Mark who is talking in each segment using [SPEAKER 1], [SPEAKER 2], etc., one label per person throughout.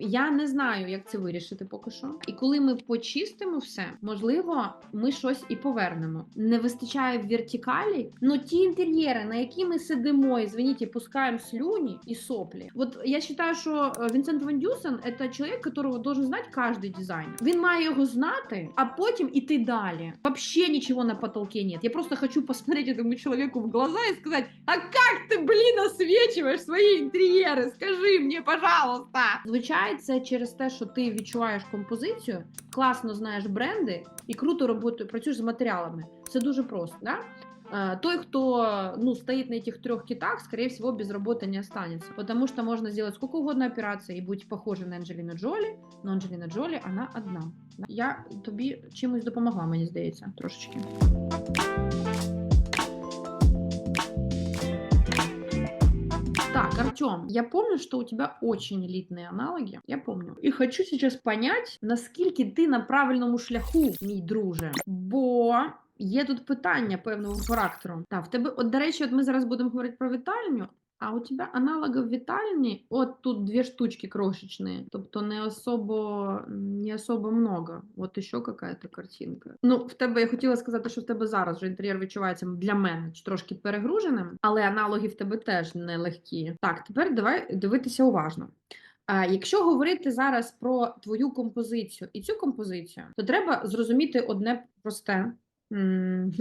[SPEAKER 1] Я не знаю, як це вирішити поки що. І коли ми почистимо все, можливо, ми щось і повернемо. Не вистачає вертикалі. Ну ті інтер'єри, на які ми сидимо, і звините, пускаємо слюні і соплі. От я вважаю, що е, Вінсент Ван Дюсен це чоловік, якого должен знати кожен дизайнер. Він має його знати, а потім іти далі. Вообще нічого на потолке нет. Я просто хочу посмотреть этому человеку в глаза и сказать, а как ты, блин, освічуєш свої інтер'єри? Скажи мені, пожалуйста. Звичайно, це через те, що ти відчуваєш композицію, класно знаєш бренди і круто роботу, працюєш з матеріалами. Це дуже просто, да? Э, Той, кто ну, стоит на этих трех китах, скорее всего, без работы не останется. Потому что можно сделать сколько угодно операций и быть похожей на Анджеліну Джолі, но Анджеліна Джолі, вона одна. Я тобі чимось допомогла, мені здається, трошечки. Так, Артем, я помню, что у тебя очень элитные аналоги. Я помню. І хочу сейчас понять, наскільки ти на правильному шляху, мій друже. Бо є тут питання певного характеру. Так, в тебе, от, до речі, от ми зараз будемо говорити про вітальню. А у тебя аналогов в вітальні, от тут дві штучки крошечні, тобто не особо, не особо много. От ще какая-то картинка. Ну, в тебе я хотіла сказати, що в тебе зараз вже інтер'єр відчувається для мене трошки перегруженим, але аналоги в тебе теж не легкі. Так, тепер давай дивитися уважно. Якщо говорити зараз про твою композицію і цю композицію, то треба зрозуміти одне просте.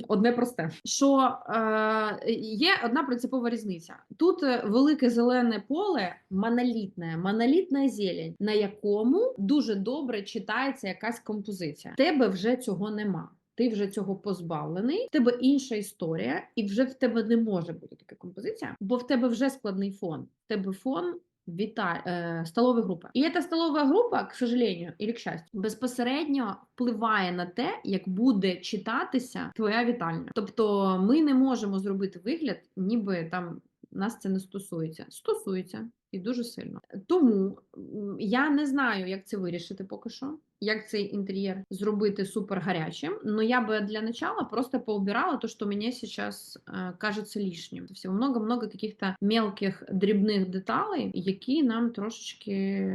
[SPEAKER 1] Одне просте, що е, є одна принципова різниця. Тут е, велике зелене поле, монолітне, монолітна зелень, на якому дуже добре читається якась композиція. Тебе вже цього нема. Ти вже цього позбавлений, в тебе інша історія, і вже в тебе не може бути така композиція, бо в тебе вже складний фон. В тебе фон Віта... е, столова група. І ця столова група, к сожалению, или к щастю, безпосередньо впливає на те, як буде читатися твоя вітальня. Тобто ми не можемо зробити вигляд, ніби там нас це не стосується. Стосується і дуже сильно. Тому м, я не знаю, як це вирішити поки що. Як цей інтер'єр зробити супер гарячим, но я бы для начала просто поубирала то, что мне сейчас э, кажется лишним. Всего много-много каких-то мелких дрібних деталей, які нам трошечки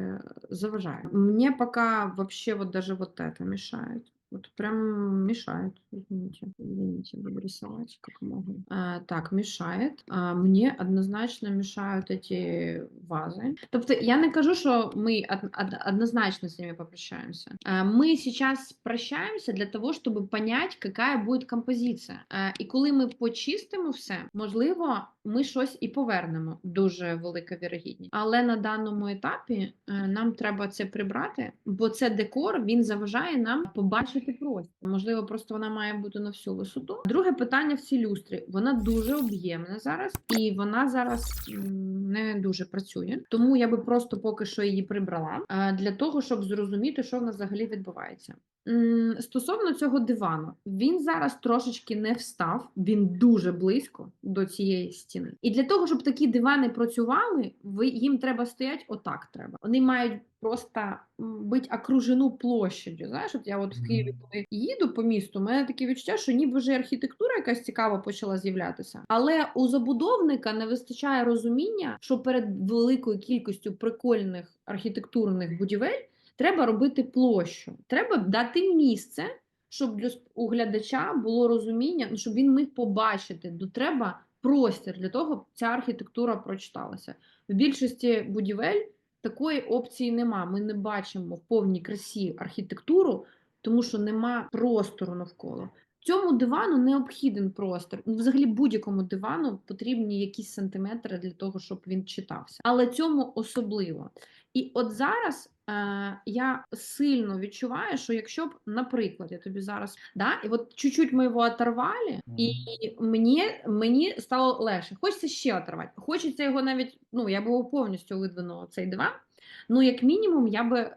[SPEAKER 1] заважають. Мне пока вообще вот даже вот это мешает. Вот прям мешает, извините, извините, буду рисовать как могу. А, так, мешает. А, мне однозначно мешают эти вазы. Тобто я не кажу, що ми од- од- однозначно с ними попрощаемся. А, Ми сейчас прощаемся для того, щоб понять, какая буде композиція. А, І коли ми почистимо все, можливо, ми щось і повернемо. Дуже велика вірогідність. Але на даному етапі е, нам треба це прибрати, бо це декор він заважає нам побачити простір. Можливо, просто вона має бути на всю висоту. Друге питання в цій люстрі. Вона дуже об'ємна зараз, і вона зараз не дуже працює. Тому я би просто поки що її прибрала е, для того, щоб зрозуміти, що в нас взагалі відбувається. Стосовно цього дивану, він зараз трошечки не встав, він дуже близько до цієї стіни. І для того, щоб такі дивани працювали, ви їм треба стояти отак. Треба. Вони мають просто бути окружену площадю. Знаєш, от я от в Києві, коли їду по місту, у мене таке відчуття, що ніби вже архітектура якась цікава почала з'являтися. Але у забудовника не вистачає розуміння, що перед великою кількістю прикольних архітектурних будівель треба робити площу. Треба дати місце, щоб для у глядача було розуміння, ну, щоб він міг побачити, то треба простір для того, щоб ця архітектура прочиталася. В більшості будівель такої опції нема. Ми не бачимо в повній красі архітектуру, тому що нема простору навколо. Цьому дивану необхіден простір. Ну, Взагалі будь-якому дивану потрібні якісь сантиметри для того, щоб він читався. Але цьому особливо. І от зараз я сильно відчуваю, що якщо б, наприклад, я тобі зараз да, і от чуть-чуть ми його оторвали, і мені, мені стало легше. Хочеться ще оторвати. Хочеться його навіть, ну я б його повністю видвинула цей диван. Ну, як мінімум, я би е,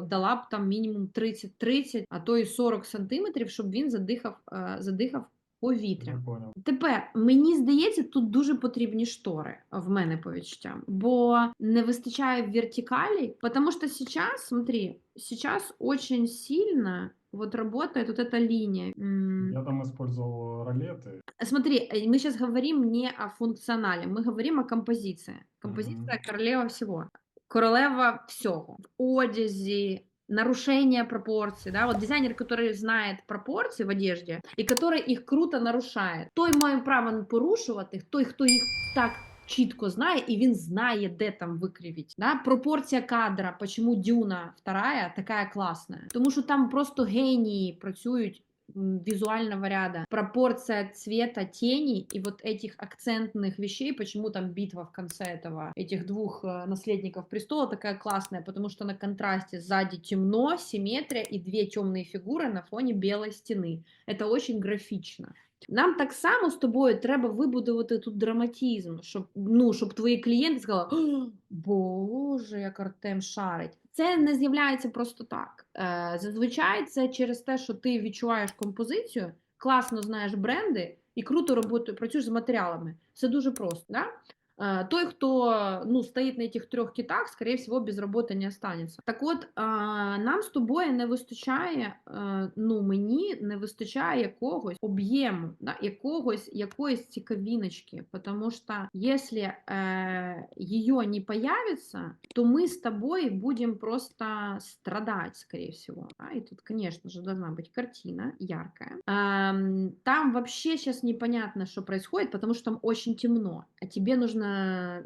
[SPEAKER 1] дала б там мінімум 30-30, а то і 40 сантиметрів, щоб він задихав, е, задихав повітрям.
[SPEAKER 2] Я понял.
[SPEAKER 1] Тепер мені здається, тут дуже потрібні штори в мене по відчуттям, бо не вистачає в вертикалі, потому что сейчас, смотри, сейчас очень сильно вот работает вот эта линия. М,
[SPEAKER 2] Я там использовал ролеты.
[SPEAKER 1] Смотри, э, мы сейчас говорим не о функционале, мы говорим о композиции. Композиция
[SPEAKER 2] Мгм.
[SPEAKER 1] королева всего. королева всього в одязі. Нарушение пропорций, да, вот дизайнер, который знает пропорции в одежде и который их круто нарушает, той має право порушувати, той, хто їх так чітко знає, і він знає, де там викривіть. Да? Пропорція кадра, чому Дюна вторая така класна. Тому що там просто генії працюють визуального ряда. Пропорция цвета тени и вот этих акцентных вещей, почему там битва в конце этого, этих двух э, наследников престола такая классная, потому что на контрасте сзади темно, симметрия и две темные фигуры на фоне белой стены. Это очень графічно. Нам так само з тобою треба вибудувати тут драматизм, щоб, ну, щоб твої клієнти сказали, «О, Боже, як Артем шарить. Це не з'являється просто так. Е, зазвичай це через те, що ти відчуваєш композицію, класно знаєш бренди і круто роботу, працюєш з матеріалами. Це дуже просто. Да? Е, Той, хто ну, стоїть на цих трьох китах, скорее всего, без роботи не останеться. Так от, е, нам з тобою не вистачає, е, ну мені не вистачає якогось об'єму, да, якогось якоїсь цікавіночки. Тому що якщо е, її не появиться, то ми з тобою будемо просто страдать, скорее всего. Да? И тут, конечно же, должна быть картина яркая. Эм, Там вообще сейчас непонятно, что происходит, потому что там очень темно. А тебе нужно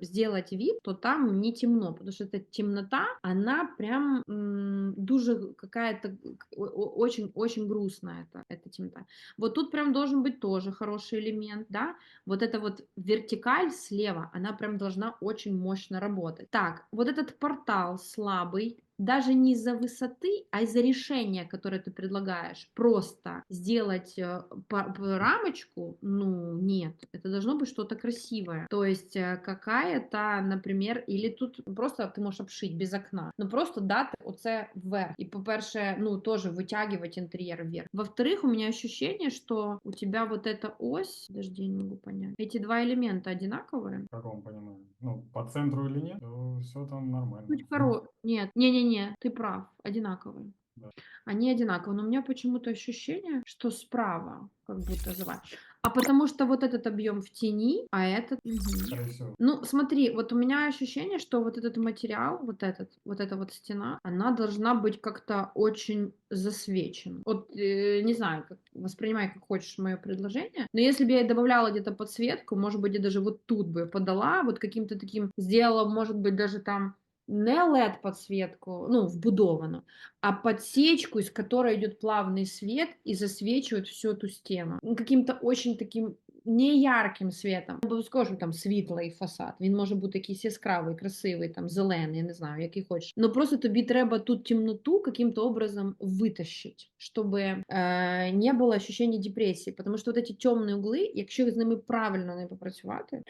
[SPEAKER 1] сделать вид, то там не темно, потому что эта темнота, она прям дуже какая-то очень-очень грустная, это, эта темнота. Вот тут прям должен быть тоже хороший элемент, да, вот эта вот вертикаль слева, она прям должна очень мощно работать. Так, вот этот портал слабый, даже не из-за высоты, а из-за решения, которое ты предлагаешь. Просто сделать э, рамочку, ну, нет, это должно быть что-то красивое. То есть э, какая-то, например, или тут просто ты можешь обшить без окна, ну просто дати оце вверх. И, по-перше, ну, тоже вытягивать интерьер вверх. Во-вторых, у меня ощущение, что у тебя вот эта ось, подожди, я не могу понять, эти два элемента одинаковые?
[SPEAKER 2] В каком понимании? Ну, по центру или нет, то все там нормально.
[SPEAKER 1] Коро... Нет, не-не-не, ты прав, одинаковые.
[SPEAKER 2] Да.
[SPEAKER 1] Они одинаковые, но у меня почему-то ощущение, что справа как будто зова. А потому что вот этот объем в тени, а этот... Ну, смотри, вот у меня ощущение, что вот этот материал, вот этот, вот эта вот стена, она должна быть как-то очень засвечена. Вот, э, не знаю, как, воспринимай как хочешь мое предложение, но если бы я добавляла где-то подсветку, может быть, я даже вот тут бы подала, вот каким-то таким, сделала, может быть, даже там не LED подсветку, ну, вбудованную, а подсечку, из которой идет плавный свет и засвечивает всю эту стену. Ну, Каким-то очень таким неярким светом. Обов'язково, що там світлий фасад. Він може бути якийсь яскравий, красивий, там зелений, я не знаю, який хочеш. Ну просто тобі треба тут темноту каким-то образом витащить, щоб е, не було ощущення депресії. Тому що вот эти темні угли, якщо з ними правильно не попрацювати,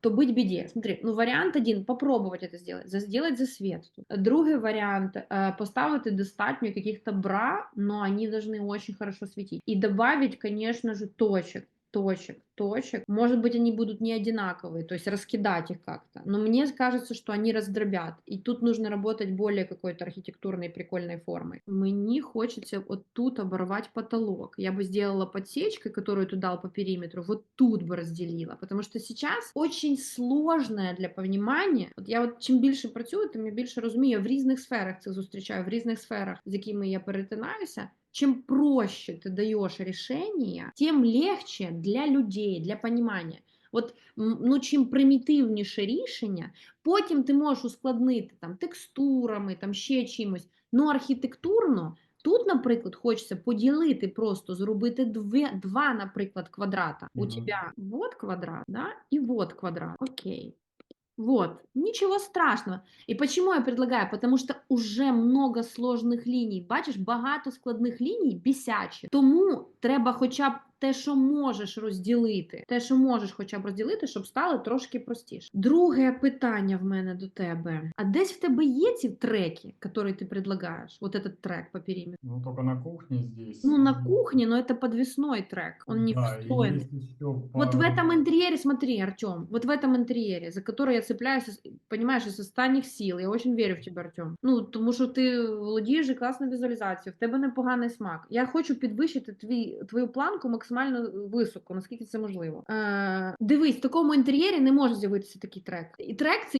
[SPEAKER 1] то быть беде. Смотри, ну варіант один попробовать это сделать, за- сделать засветку. Другий вариант э, поставити достатньо каких-то бра, но они должны очень хорошо светить. И добавить, конечно же, точек точек, точек. Может быть, они будут не одинаковые, то есть раскидать их как-то. Но мне кажется, что они раздробят. И тут нужно работать более какой-то архитектурной прикольной формой. Мне хочется вот тут оборвать потолок. Я бы сделала подсечкой, которую ты дал по периметру, вот тут бы разделила. Потому что сейчас очень сложное для понимания. От я от чим більше працюю, тим я більше розумію. Я в різних сферах це зустрічаю, в різних сферах, з якими я перетинаюся. Чем проще ты даешь решение, тем легче для людей, для понимания. От ну, чим примітивніше рішення, потім ти можеш ускладнити там текстурами, там ще чимось. Ну, архітектурно тут, наприклад, хочеться поділити просто, зробити дві, два, наприклад, квадрата. У тебе вот квадрат, да, і вот квадрат. Окей. Вот, ничего страшного. І почему я предлагаю? Потому що уже много сложних ліній. Бачиш, багато складних ліній бісячі. Тому треба хоча б те, що можеш розділити. Те, що можеш хоча б розділити, щоб стало трошки простіше. Друге питання в мене до тебе. А десь в тебе є ці треки, які ти предлагаєш? Вот этот трек по периметру.
[SPEAKER 2] Ну, только на кухне здесь.
[SPEAKER 1] Ну, на
[SPEAKER 2] и-
[SPEAKER 1] кухне, но это подвесной трек. Он не
[SPEAKER 2] Да, и
[SPEAKER 1] встроенный.
[SPEAKER 2] есть еще
[SPEAKER 1] Вот в
[SPEAKER 2] пару-
[SPEAKER 1] этом интерьере, смотри, Артем, вот в этом интерьере, за который я цепляюсь, из- понимаешь, из останніх сил. Я очень вірю в тебе, Артем. Ну, тому що ти володієш же класною візуалізацією, в тебе непоганий смак. Я хочу підвищити твій, твою планку максимально високо, наскільки це можливо. Е, дивись, в такому інтер'єрі не може з'явитися такий трек. І трек це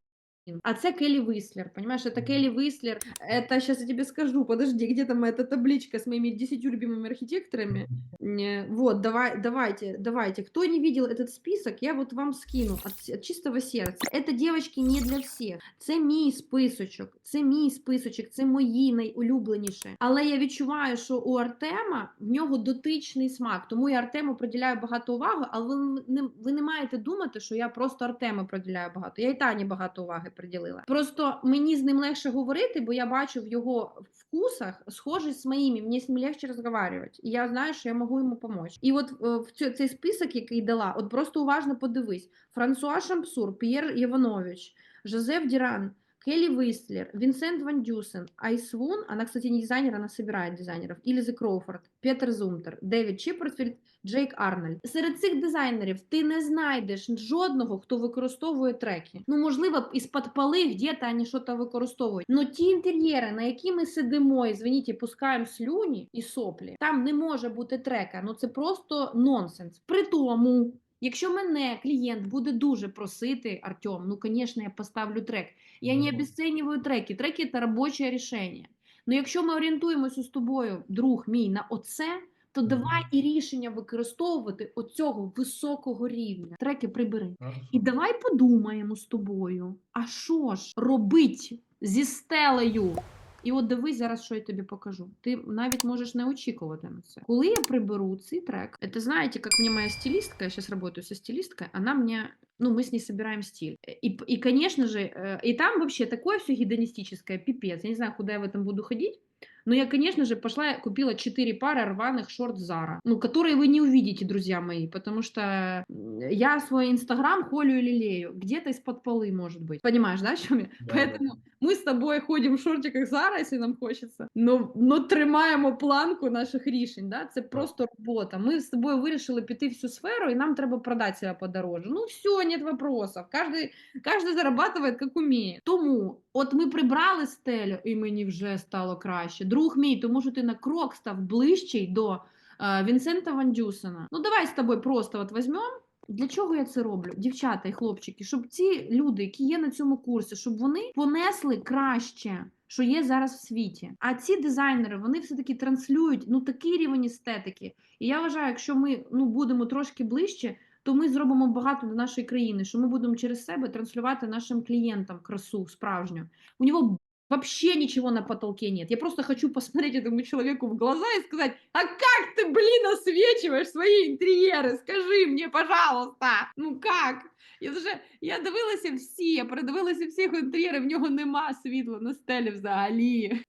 [SPEAKER 1] А це Келли Вислер, понимаешь? Это Келли Вислер. Это, сейчас я тебе скажу, подожди, где там эта табличка с моими 10 любимыми архитекторами? Не, Вот, давай, давайте, давайте. Кто не видел этот список, я вот вам скину от, с- от чистого сердца. Это, девочки, не для всіх. Це мій списочок, це мій списочок, це мої найулюбленіші. Але я відчуваю, що у Артема в нього дотичний смак, тому я Артему приділяю багато уваги, але ви не, ви не маєте думати, що я просто Артему приділяю багато. Я і Тані багато уваги приділила. Просто мені з ним легше говорити, бо я бачу в його вкусах схожість з моїми, мені з ним легше розмовляти. І я знаю, що я можу йому допомогти. І от е, в цей список, який дала, от просто уважно подивись: Франсуа Шампсур, П'єр Єванович, Жозеф Діран, Келли Вистлер, Винсент Ван Дюсен, Айс Вун, она, кстати, не дизайнер, она собирает дизайнеров, Іліза Кроуфорд, Петер Зумтер, Девід Чіппертфільд, Джейк Арнольд. Серед цих дизайнерів ти не знайдеш жодного, хто використовує треки. Ну, можливо, із-під поли где-то вони щось використовують. Но ті інтер'єри, на які ми сидимо, і, звиніть, пускаємо слюні і соплі, там не може бути трека. Ну це просто нонсенс. При тому, якщо мене клієнт буде дуже просити, Артем, ну, звісно, я поставлю трек. Я не обесцениваю треки. Треки це робоче рішення. Ну, якщо ми орієнтуємося з тобою, друг мій, на оце, то
[SPEAKER 2] Мгм.
[SPEAKER 1] давай і рішення використовувати оцього високого рівня. Треки прибери.
[SPEAKER 2] Хорошо.
[SPEAKER 1] І давай подумаємо з тобою, а що ж робить зі стелею? І от дивись зараз, що я тобі покажу. Ти навіть можеш не очікувати на це. Коли я приберу цей трек, это знаете, как мне моя стилистка, я сейчас работаю со стилисткой, она мне, ну, мы с ней собираем стиль. И, п- и конечно же, э, и там вообще такое все гедонистическое, пипец. Я не знаю, куда я в этом буду ходить. Но я, конечно же, пошла и купила 4 пары рваных шорт Zara, ну, которые вы не увидите, друзья мои, потому что м, я свой Инстаграм холю и лелею, где-то из-под полы, может быть. Понимаешь, да, о чем я?
[SPEAKER 2] Да,
[SPEAKER 1] Поэтому мы с тобой ходим в шортиках Zara, если нам хочеться, но, но тримаємо планку наших рішень, да? це просто робота. Ми з тобою вирішили піти в всю сферу, і нам треба продати себе подороже. Ну все, нет вопросов. Каждый, каждый зарабатывает, як уміє. Тому от ми прибрали стелю, і мені вже стало краще. Друг мій, тому що ти на крок став ближчий до е, Вінсента Ван Дюсена. Ну давай з тобою просто от візьмемо. Для чого я це роблю, дівчата і хлопчики? Щоб ці люди, які є на цьому курсі, щоб вони понесли краще, що є зараз в світі. А ці дизайнери вони все таки транслюють ну такий рівень естетики. І я вважаю, якщо ми ну будемо трошки ближче, то ми зробимо багато для нашої країни, що ми будемо через себе транслювати нашим клієнтам красу справжню. У нього вообще ничего на потолке нет. Я просто хочу посмотреть этому человеку в глаза и сказать, а как ты, блин, освечиваешь свои интерьеры? Скажи мне, пожалуйста. Ну как? Я вже я дивилася всі, я передивилася всіх інтер'єрів, в нього нема світла на стелі взагалі.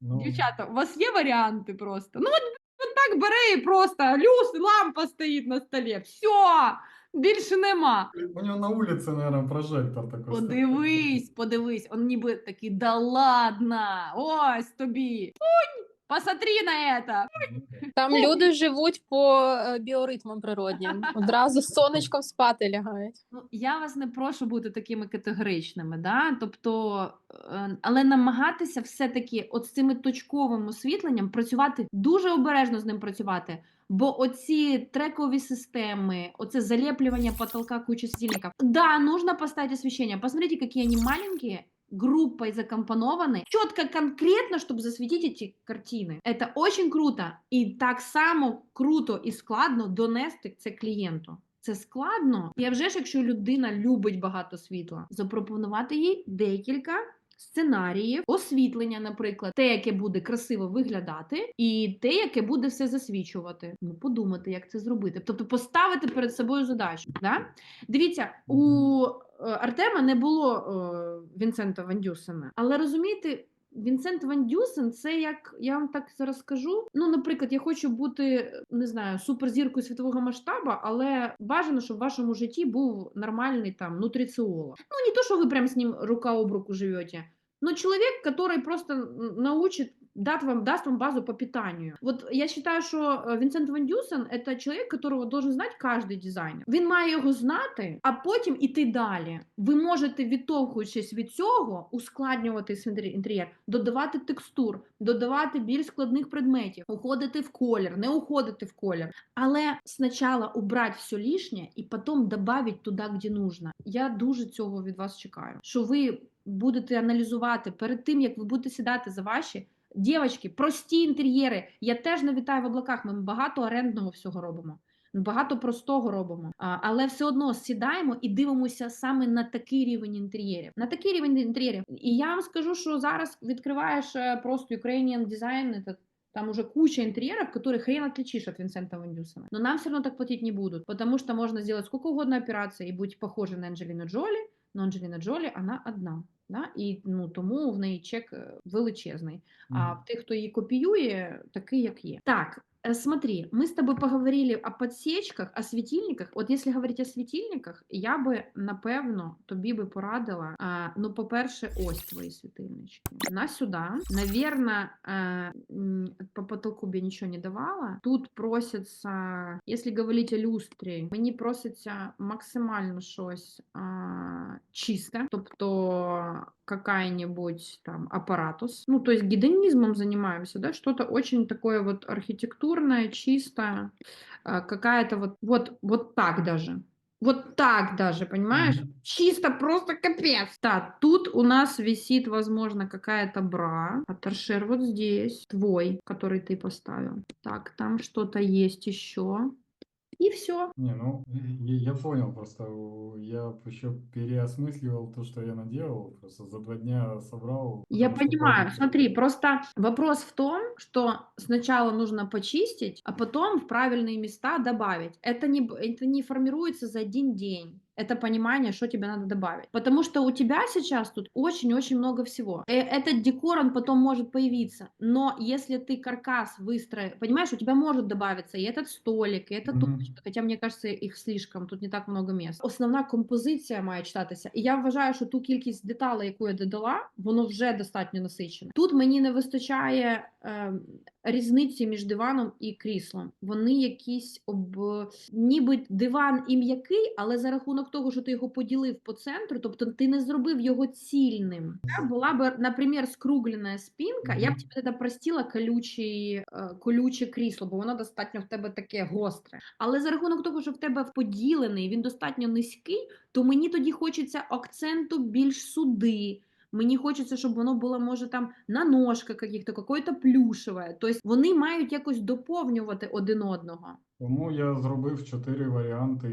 [SPEAKER 2] Ну,
[SPEAKER 1] Дівчата, у вас є варіанти просто? Ну от, от так бере і просто люс, лампа стоїть на столі. Все, більше нема.
[SPEAKER 2] У нього на вулиці, мабуть, прожектор такий.
[SPEAKER 1] Подивись, подивись, он ніби такий, да ладно, ось тобі. Пунь, посмотри на это.
[SPEAKER 3] Там люди живуть по е, біоритмам природнім. Одразу з сонечком спати лягають.
[SPEAKER 1] Ну, я вас не прошу бути такими категоричними, да? тобто, е, але намагатися все-таки от з цими точковим освітленням працювати дуже обережно з ним працювати. Бо оці трекові системи, оце залеплювання потолка кучи стильников. Да, нужно поставить освещение. Посмотрите, какие они маленькие, группой закомпонованы, четко, конкретно, чтобы засветить эти картины. Это очень круто. І так само круто і складно донести це клієнту. Це складно. І а вже ж, якщо людина любить багато світла, запропонувати їй декілька сценаріїв, освітлення, наприклад, те, яке буде красиво виглядати, і те, яке буде все засвічувати. Ну, подумати, як це зробити. Тобто поставити перед собою задачу. Да? Дивіться, у е, Артема не було о, Вінсента Вандюсена, але розумієте. Вінсент Ван Дюсен це як я вам так зараз скажу. Ну, наприклад, я хочу бути не знаю суперзіркою світового масштабу, але бажано, щоб в вашому житті був нормальний там нутриціолог. Ну не то, що ви прям з ним рука об руку живете, но чоловік, який просто н- научит вам, даст вам базу по питанию. Вот я считаю, що э, Вінсент Ван Дюсен – це чоловік, которого должен знати кожен дизайнер. Він має його знати, а потім іти далі. Ви можете, відтовхуючись від цього, ускладнювати свій інтер'єр, додавати текстур, додавати більш складних предметів, уходити в колір, не уходити в колір. Але спочатку убрати все лишнє і потім додати туди, де нужно. Я дуже цього від вас чекаю. Що ви будете аналізувати перед тим, як ви будете сідати за ваші. Дівчатки, прості інтер'єри. Я теж не вітаю в облаках. Ми багато орендного всього робимо. Багато простого робимо, а, але все одно сідаємо і дивимося саме на такий рівень інтер'єрів. На такий рівень інтер'єрів. І я вам скажу, що зараз відкриваєш е, просто Ukrainian Design, это там уже куча интерьеров, которые хрен отличишь от Винсента Ван Дюсена. Но нам все равно так платить не будут, потому что можно сделать сколько угодно операций и быть похожей на Анджеліну Джолі, но Анджеліна Джолі, вона одна. Да? І ну, тому в неї чек е, величезний. А
[SPEAKER 2] Мгм.
[SPEAKER 1] в тих, хто її копіює, такий, як є. Так, смотри, мы с тобой поговорили о подсечках, о светильниках. От якщо говорити о світильниках, я би, напевно, тобі би порадила, а, ну, по-перше, ось твої світильнички. На сюди. Наверно, а, м, по потолку б я нічого не давала. Тут проситься, якщо говорити о люстрі, мені проситься максимально щось а, чисте, тобто какая-нибудь там аппаратус. Ну, то есть гедонизмом занимаемся, да, что-то очень такое вот архитектурное, чистое, а, какая-то вот, вот, вот так даже. Вот так даже, понимаешь?
[SPEAKER 2] Мгм.
[SPEAKER 1] Чисто просто капец. Да, тут у нас висит, возможно, какая-то бра. А торшер вот здесь, твой, который ты поставил. Так, там что-то есть еще. И все.
[SPEAKER 2] Не, ну, я, я понял, просто я еще переосмысливал то, что я наделал, просто за два дня собрал.
[SPEAKER 1] Я
[SPEAKER 2] что
[SPEAKER 1] понимаю,
[SPEAKER 2] получилось.
[SPEAKER 1] смотри, просто вопрос в том, что сначала нужно почистить, а потом в правильные места добавить. Это не, это не формируется за один день. Это понимание, что тебе надо добавить. Потому что у тебя сейчас тут очень-очень много всего. Э, Этот декор, он потом может появиться. Но если ты каркас выстроил, понимаешь, у тебя может добавиться и этот столик, и эта
[SPEAKER 2] Мгм.
[SPEAKER 1] тумбочка. Хоча, мені кажется, їх слишком, тут не так много місць. Основна композиція має читатися. І я вважаю, що ту кількість деталей, яку я додала, воно вже достатньо насичене. Тут мені не вистачає е, різниці між диваном і кріслом. Вони якісь об ніби диван і м'який, але за рахунок того, що ти його поділив по центру, тобто ти не зробив його цільним. Була б, наприклад, скруглена спинка, я б тебе тоді простила колючий, е, колюче крісло, бо воно достатньо в тебе таке гостре. Але за рахунок того, що в тебе поділений, він достатньо низький, то мені тоді хочеться акценту більш суди. Мені хочеться, щоб воно було, може, там на ножках каких-то, какое-то плюшеве. Тобто вони мають якось доповнювати один одного.
[SPEAKER 2] Тому я зробив чотири варіанти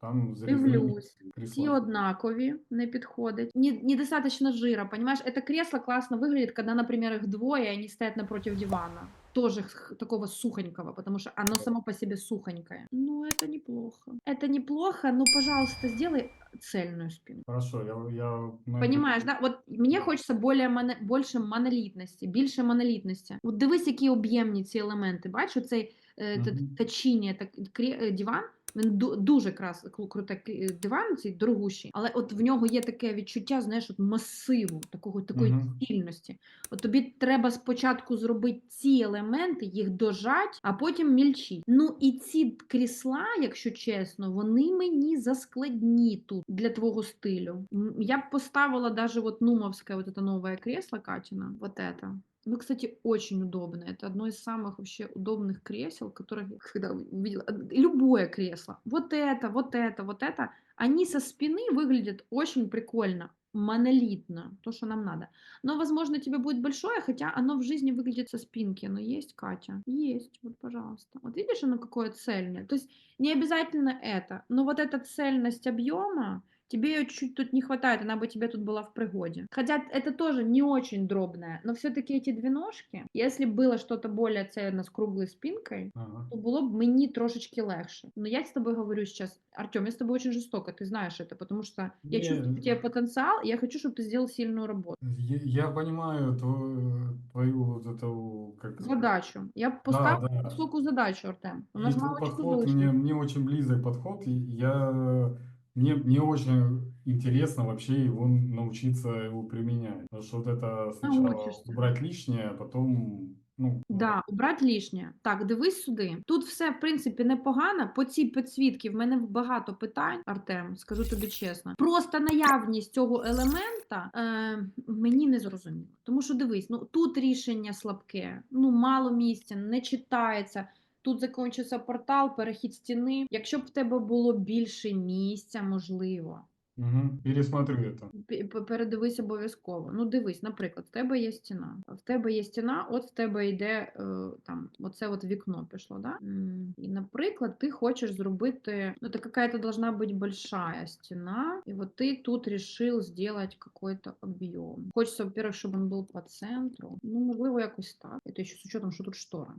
[SPEAKER 2] там з
[SPEAKER 1] Дивлюсь. Всі однакові, не підходять. Не, недостаточно жира, понимаешь? Это кресло классно выглядит, когда, например, их двое, и они стоят напротив дивана. Тоже х- такого сухонького, потому что оно само по себе сухонькое. Ну, это неплохо. Это неплохо, но, пожалуйста, сделай цельную спину.
[SPEAKER 2] Хорошо, я, я
[SPEAKER 1] Понимаешь, да? Вот мне хочется более моно... больше монолітності, більше монолітності. От дивись, які об'ємні ці елементи. Бачу, цей е, т-
[SPEAKER 2] Мгм.
[SPEAKER 1] точіння, так, крі- е, диван. Він дуже крас, кру- круте е, диван, цей дорогущий, але от в нього є таке відчуття, знаєш, от масиву, такого такої
[SPEAKER 2] Мгм.
[SPEAKER 1] стільності. От тобі треба спочатку зробити ці елементи, їх дожать, а потім мільчить. Ну і ці крісла, якщо чесно, вони мені заскладні тут для твого стилю. Я б поставила даже вот нумовское вот это новое кресло Катина, вот это. Ну, кстати, очень удобно. Это одно из самых вообще удобных кресел, которых я когда увидела. Э, Любое кресло. Вот это, вот это, вот это. Они со спины выглядят очень прикольно, монолитно, то, что нам надо. Но, возможно, тебе будет большое, хотя оно в жизни выглядит со спинки. Но есть, Катя? Есть, вот, пожалуйста. Вот видишь, оно какое цельное? То есть не обязательно это, но вот эта цельность объема, тебе ее чуть тут не хватает, она бы тебе тут была в пригоде. Хотя это тоже не очень дробное, но все-таки эти две ножки, если было что-то более цельно с круглой спинкой,
[SPEAKER 2] Ага.
[SPEAKER 1] то було б мені трошечки легше. Но я с тобой говорю сейчас, Артем, я с тобой очень жестоко, ты знаешь это, потому что я
[SPEAKER 2] Не,
[SPEAKER 1] чувствую в тебе потенциал, и я хочу, чтобы ты сделал сильную работу.
[SPEAKER 2] Я, я понимаю твою, твою вот эту как
[SPEAKER 1] Задачу. Я поставила
[SPEAKER 2] да.
[SPEAKER 1] высокую задачу, Артем. У нас
[SPEAKER 2] И
[SPEAKER 1] мало
[SPEAKER 2] подход мне, мне очень близок подход. Я мне, мне очень интересно вообще его научиться его применять. Потому что вот это сначала
[SPEAKER 1] Научишься.
[SPEAKER 2] убрать лишнее, а потом, ну,
[SPEAKER 1] Да, убрати лишнє. Так, дивись сюди. Тут все, в принципі, непогано. По цій підсвітці в мене багато питань, Артем, скажу тобі чесно. Просто наявність цього елемента е, мені не зрозуміло. Тому що дивись, ну тут рішення слабке, ну мало місця, не читається. Тут закінчився портал, перехід стіни. Якщо б в тебе було більше місця, можливо.
[SPEAKER 2] мгм, пересмотрю это.
[SPEAKER 1] Пе- пе- Передивись обов'язково. Ну, дивись, наприклад, в тебе є стіна. В тебе є стіна, от в тебе йде е, там, оце от вікно пішло, да? М, І, наприклад, ти хочеш зробити, ну, це какая-то должна бути большая стіна, і от ти тут решил сделать какой-то об'єм. Хочеться, во-первых, щоб він був по центру. Ну, можливо, якось так. Это ще з учетом, що тут штора.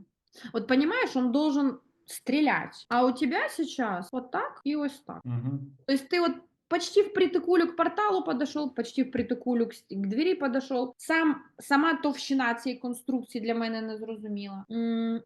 [SPEAKER 1] Вот понимаешь, он должен стрелять, а у тебя сейчас вот так и ось так.
[SPEAKER 2] Мгм.
[SPEAKER 1] То есть ты вот почти впритыкулю к порталу подошел, почти впритыкулю к, ст- к двері подошел. Сам, сама товщина цієї конструкції для мене не зрозуміла. М,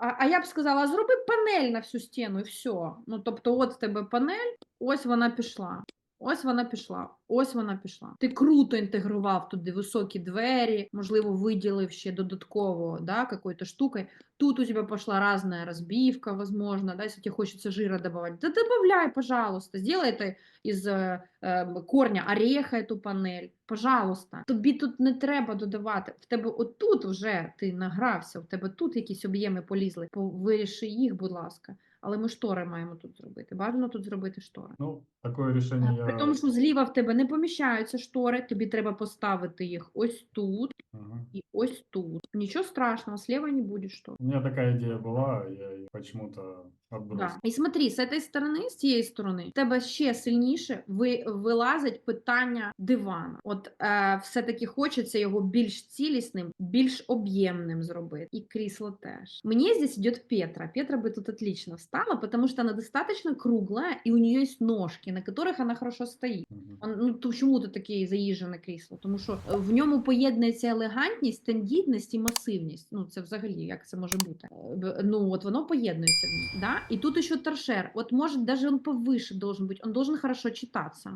[SPEAKER 1] А, а я б сказала, зроби панель на всю стіну і все. Ну, тобто, от в тебе панель, ось вона пішла. Ось вона пішла, ось вона пішла. Ти круто інтегрував туди високі двері, можливо, виділив ще додатково да, какой-то штукою. Тут у тебя пошла разная разбивка, возможно, да, если тебе хочется жира добавить. Да добавляй, пожалуйста, сделай это из э, э, корня ореха эту панель. Пожалуйста. Тобі тут не треба додавати. В тебе отут вже ти награвся, в тебе тут якісь об'єми полізли. По- Виріши їх, будь ласка. Але ми штори маємо тут зробити. Бажано тут зробити штори.
[SPEAKER 2] Ну, такое решение я...
[SPEAKER 1] При тому, що зліва в тебе не поміщаються штори, тобі треба поставити їх ось тут
[SPEAKER 2] Мгм.
[SPEAKER 1] і ось тут. Нічого страшного, слева не буде штор.
[SPEAKER 2] У меня такая идея была, я ее почему-то отбросил.
[SPEAKER 1] Да. І смотри, з цієї сторони, з цієї сторони, в тебе ще сильніше ви, вилазить питання дивана. От е, все-таки хочеться його більш цілісним, більш об'ємним зробити. І крісло теж. Мені здесь идет Петра. Петра бы тут отлично встала, потому что она достаточно круглая, и у нее есть ножки, на которых она хорошо стоит.
[SPEAKER 2] Мгм.
[SPEAKER 1] Он- Ну, то чому тут таке заїжджене крісло? Тому що е, в ньому поєднується елегантність, тендітність і масивність. Ну, це взагалі, як це може бути? Е, б- Ну, от воно поєднується в ній. Да? І тут еще торшер. Вот может даже он повыше должен быть, он должен хорошо читаться.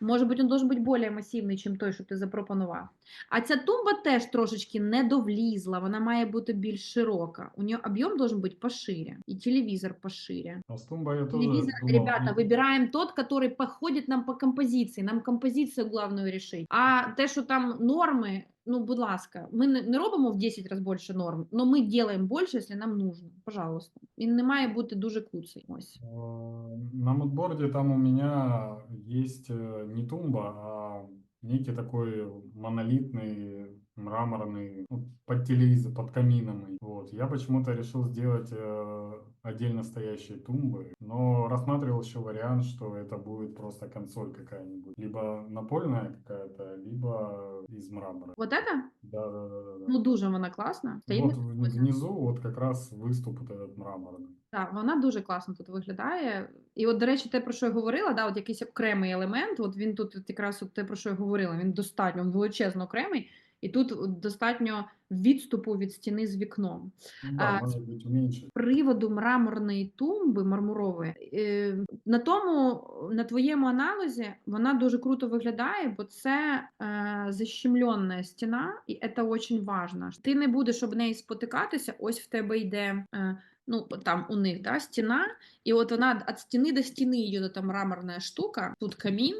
[SPEAKER 1] Может быть, он должен быть более масивний, чим той, що ти запропонував. А ця тумба теж трошечки не довлізла, вона має бути більш широка. У нього об'єм должен бути пошире, і телевізор пошире.
[SPEAKER 2] А с тумбой я тоже
[SPEAKER 1] Телевизор,
[SPEAKER 2] думал,
[SPEAKER 1] ребята,
[SPEAKER 2] ну,
[SPEAKER 1] выбираем тот, который подходит нам по композиции. Нам композицію главную решить. А те, що там норми, ну, будь ласка, ми не, не робимо в 10 разів більше норм, але ми робимо більше, якщо нам нужно. Пожалуйста. Він не має бути дуже куций. Ось.
[SPEAKER 2] э, на мудборде там у меня есть э, не тумба, а некий такой монолитный мраморный ну, под телевизор, под каминами. Вот. Я почему-то решил сделать э, отдельно стоящие тумбы, но рассматривал еще вариант, что это будет просто консоль какая-нибудь. Либо напольная какая-то, либо из мрамора.
[SPEAKER 1] Вот это?
[SPEAKER 2] Да, да, да, да.
[SPEAKER 1] Ну, дуже вона класна. Стоїть
[SPEAKER 2] Вот
[SPEAKER 1] на
[SPEAKER 2] в-
[SPEAKER 1] підлозі.
[SPEAKER 2] внизу вот как раз выступ вот этот мраморный.
[SPEAKER 1] Так, вона дуже класно тут виглядає. І от, до речі, те, про що я говорила, да, от якийсь окремий елемент, от він тут от якраз от те, про що я говорила, він достатньо він величезно окремий, і тут от достатньо відступу від стіни з вікном.
[SPEAKER 2] Ну да,
[SPEAKER 1] А,
[SPEAKER 2] может быть уменьшить.
[SPEAKER 1] приводу мраморної тумби мармурової, е, на тому, на твоєму аналізі вона дуже круто виглядає, бо це е, защемленна стіна, і це дуже важливо. Ти не будеш об неї спотикатися, ось в тебе йде. Е, Ну, там у них, да, стена, и вот она от стены до стены идет эта мраморная штука, тут камин,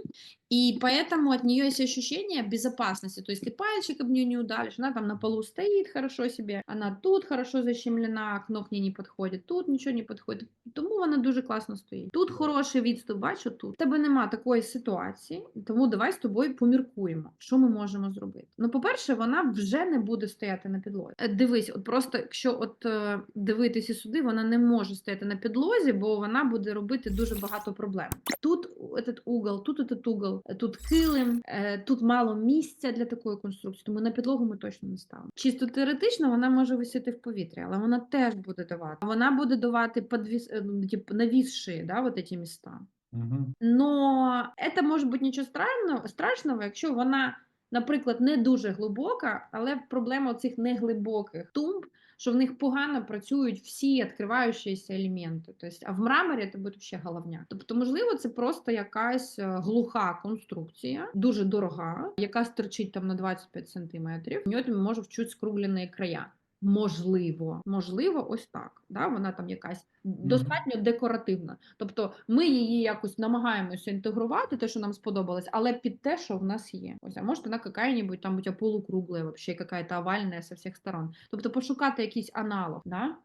[SPEAKER 1] и поэтому от нее есть ощущение безопасности, то есть ты пальчик об нее не удалишь, она там на полу стоит хорошо себе, она тут хорошо защемлена, окно к ней не подходит, тут нічого не підходить, тому вона дуже класно стоїть. Тут хороший відступ, бачу тут. В тебе нема такої ситуації, тому давай з тобою поміркуємо, що ми можемо зробити. Ну, по-перше, вона вже не буде стояти на підлозі. Е, Дивись, от просто якщо от е, дивитися сюди, вона не може стояти на підлозі, бо вона буде робити дуже багато проблем. Тут этот угол, тут этот угол, тут килим, е, тут мало місця для такої конструкції, тому на підлогу ми точно не ставимо. Чисто теоретично вона може висіти в повітрі, але вона теж буде давати. Вона буде давати подвіс, е, ну, навісші, да, вот эти міста.
[SPEAKER 2] Мгм.
[SPEAKER 1] Но це може бути нічого страшного, страшного, якщо вона, наприклад, не дуже глибока, але проблема цих неглибоких тумб що в них погано працюють всі відкриваючіся елементи. Тобто, а в мраморі це буде ще головня. Тобто, можливо, це просто якась е, глуха конструкція, дуже дорога, яка стерчить там на 25 сантиметрів. В нього може вчуть скруглені края. Можливо, можливо, ось так. Да? Вона там якась достатньо декоративна. Тобто ми її якось намагаємося інтегрувати, те, що нам сподобалось, але під те, що в нас є. Ось, а може вона какая-нибудь там у тебе полукруглая, вообще какая-то овальная со всіх сторон. Тобто пошукати якийсь аналог, да?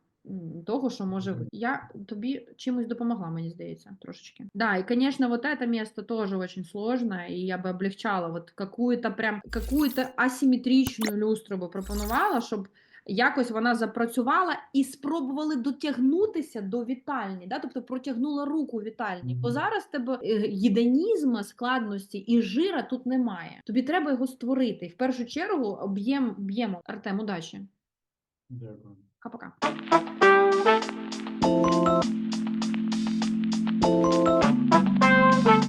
[SPEAKER 1] Того, що може бути. Я тобі чимось допомогла, мені здається, трошечки. Да, и, конечно, вот это место тоже очень сложное, и я бы облегчала вот какую-то прям какую-то асимметричну люстру би пропонувала, щоб якось вона запрацювала і спробували дотягнутися до вітальні, да? тобто протягнула руку вітальні. Бо зараз тебе е, гіденізму, складності і жира тут немає. Тобі треба його створити. І в першу чергу об'єм об'єму. Артем, удачі.
[SPEAKER 2] Дякую.
[SPEAKER 1] Пока-пока.